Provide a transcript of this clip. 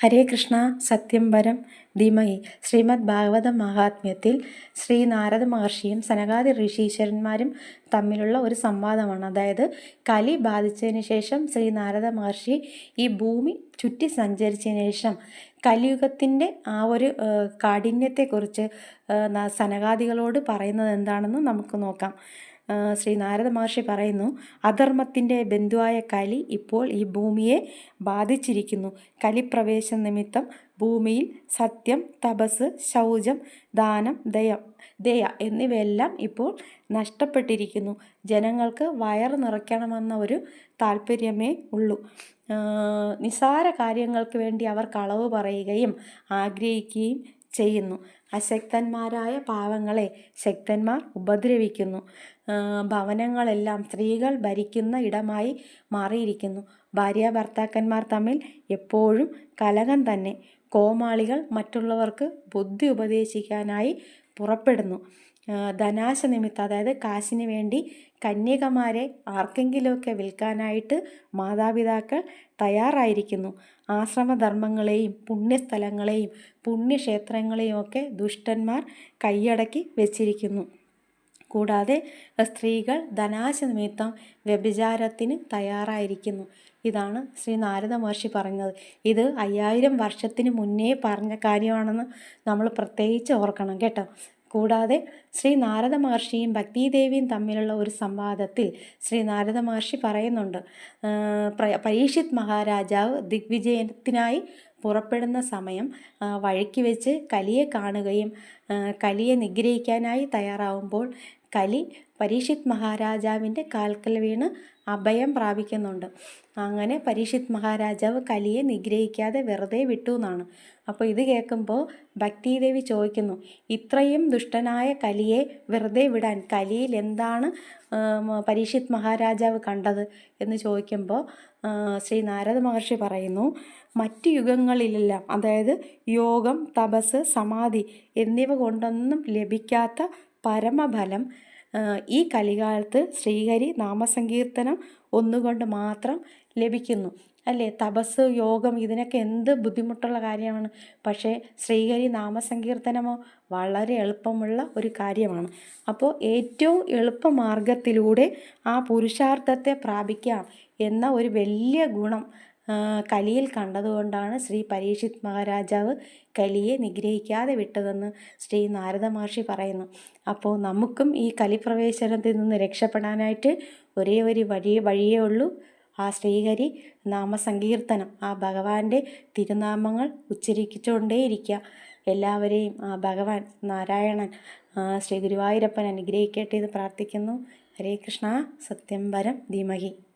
ഹരേ കൃഷ്ണ സത്യം വരം ധീമഹി. ശ്രീമദ് ഭാഗവത മഹാത്മ്യത്തിൽ ശ്രീ നാരദ മഹർഷിയും സനകാദി ഋഷീശ്വരന്മാരും തമ്മിലുള്ള ഒരു സംവാദമാണ്. അതായത് കലി ബാധിച്ചതിന് ശേഷം ശ്രീ നാരദ മഹർഷി ഈ ഭൂമി ചുറ്റി സഞ്ചരിച്ചതിന് ശേഷം കലിയുഗത്തിന്റെ ആ ഒരു കാഠിന്യത്തെക്കുറിച്ച് സനകാദികളോട് പറയുന്നത് എന്താണെന്ന് നമുക്ക് നോക്കാം. ശ്രീ നാരദ മഹർഷി പറയുന്നു അധർമ്മത്തിന്റെ ബന്ധുവായ കലി ഇപ്പോൾ ഈ ഭൂമിയെ ബാധിച്ചിരിക്കുന്നു. കലിപ്രവേശ നിമിത്തം ഭൂമിയിൽ സത്യം തപസ് ശൗചം ദാനം ദയ ദയ എന്നിവയെല്ലാം ഇപ്പോൾ നഷ്ടപ്പെട്ടിരിക്കുന്നു. ജനങ്ങൾക്ക് വയറ് നിറയ്ക്കണമെന്ന ഒരു താല്പര്യമേ ഉള്ളൂ. നിസാര കാര്യങ്ങൾക്ക് വേണ്ടി അവർ കളവ് പറയുകയും ആഗ്രഹിക്കുകയും ചെയ്യുന്നു. അശക്തന്മാരായ പാവങ്ങളെ ശക്തന്മാർ ഉപദ്രവിക്കുന്നു. ഭവനങ്ങളെല്ലാം സ്ത്രീകൾ ഭരിക്കുന്ന ഇടമായി മാറിയിരിക്കുന്നു. ഭാര്യ ഭർത്താക്കന്മാർ തമ്മിൽ എപ്പോഴും കലഹം തന്നെ. കോമാളികൾ മറ്റുള്ളവർക്ക് ബുദ്ധി ഉപദേശിക്കാനായി പുറപ്പെടുന്നു. ധനാശ നിമിത്തം അതായത് കാശിന് വേണ്ടി കന്യകമാരെ ആർക്കെങ്കിലുമൊക്കെ വിൽക്കാനായിട്ട് മാതാപിതാക്കൾ തയ്യാറായിരിക്കുന്നു. ആശ്രമധർമ്മങ്ങളെയും പുണ്യസ്ഥലങ്ങളെയും പുണ്യക്ഷേത്രങ്ങളെയും ഒക്കെ ദുഷ്ടന്മാർ കൈയടക്കി വെച്ചിരിക്കുന്നു. കൂടാതെ സ്ത്രീകൾ ധനാശ നിമിത്തം വ്യഭിചാരത്തിന് തയ്യാറായിരിക്കുന്നു. ഇതാണ് ശ്രീ നാരദ മഹർഷി പറഞ്ഞത്. ഇത് അയ്യായിരം വർഷത്തിന് മുന്നേ പറഞ്ഞ കാര്യമാണെന്ന് നമ്മൾ പ്രത്യേകിച്ച് ഓർക്കണം കേട്ടോ. കൂടാതെ ശ്രീ നാരദ മഹർഷിയും ഭക്തിദേവിയും തമ്മിലുള്ള ഒരു സംവാദത്തിൽ ശ്രീ നാരദ മഹർഷി പറയുന്നുണ്ട് പരീക്ഷിത് മഹാരാജാവ് ദിഗ്വിജയത്തിനായി പുറപ്പെടുന്ന സമയം വഴിക്ക് വെച്ച് കലിയെ കാണുകയും കലിയെ നിഗ്രഹിക്കാനായി തയ്യാറാവുമ്പോൾ കലി പരീക്ഷിത് മഹാരാജാവിന്റെ കാൽക്കൽ വീണ് അഭയം പ്രാപിക്കുന്നുണ്ട്. അങ്ങനെ പരീക്ഷിത് മഹാരാജാവ് കലിയെ നിഗ്രഹിക്കാതെ വെറുതെ വിട്ടു എന്നാണ്. അപ്പോൾ ഇത് കേൾക്കുമ്പോൾ ഭക്തിദേവി ചോദിക്കുന്നു ഇത്രയും ദുഷ്ടനായ കലിയെ വെറുതെ വിടാൻ കലിയിൽ എന്താണ് പരീക്ഷിത് മഹാരാജാവ് കണ്ടത്? എന്ന് ചോദിക്കുമ്പോൾ ശ്രീ നാരദ മഹർഷി പറയുന്നു മറ്റു യുഗങ്ങളിലെല്ലാം അതായത് യോഗം തപസ് സമാധി എന്നിവ കൊണ്ടൊന്നും ലഭിക്കാത്ത പരമഫലം ഈ കലികാലത്ത് ശ്രീഹരി നാമസങ്കീർത്തനം ഒന്നുകൊണ്ട് മാത്രം ലഭിക്കുന്നു. അല്ലേ? തപസ് യോഗം ഇതിനൊക്കെ എന്ത് ബുദ്ധിമുട്ടുള്ള കാര്യമാണ്? പക്ഷേ ശ്രീഹരി നാമസങ്കീർത്തനമോ വളരെ എളുപ്പമുള്ള ഒരു കാര്യമാണ്. അപ്പോൾ ഏറ്റവും എളുപ്പമാർഗത്തിലൂടെ ആ പുരുഷാർത്ഥത്തെ പ്രാപിക്കാം എന്ന ഒരു വലിയ ഗുണം കലിയിൽ കണ്ടതുകൊണ്ടാണ് ശ്രീ പരീക്ഷിത് മഹാരാജാവ് കലിയെ നിഗ്രഹിക്കാതെ വിട്ടതെന്ന് ശ്രീ നാരദ മഹർഷി പറയുന്നു. അപ്പോൾ നമുക്കും ഈ കലിപ്രവേശനത്തിൽ നിന്ന് രക്ഷപ്പെടാനായിട്ട് ഒരേ ഒരു വഴി വഴിയേ ഉള്ളൂ. ആ ശ്രീഹരി നാമസങ്കീർത്തനം ആ ഭഗവാന്റെ തിരുനാമങ്ങൾ ഉച്ചരിച്ചുകൊണ്ടേയിരിക്കുക എല്ലാവരെയും ആ ഭഗവാൻ നാരായണൻ ശ്രീ ഗുരുവായൂരപ്പൻ അനുഗ്രഹിക്കട്ടെ എന്ന് പ്രാർത്ഥിക്കുന്നു. ഹരേ കൃഷ്ണ സത്യം വരം ധീമഹി.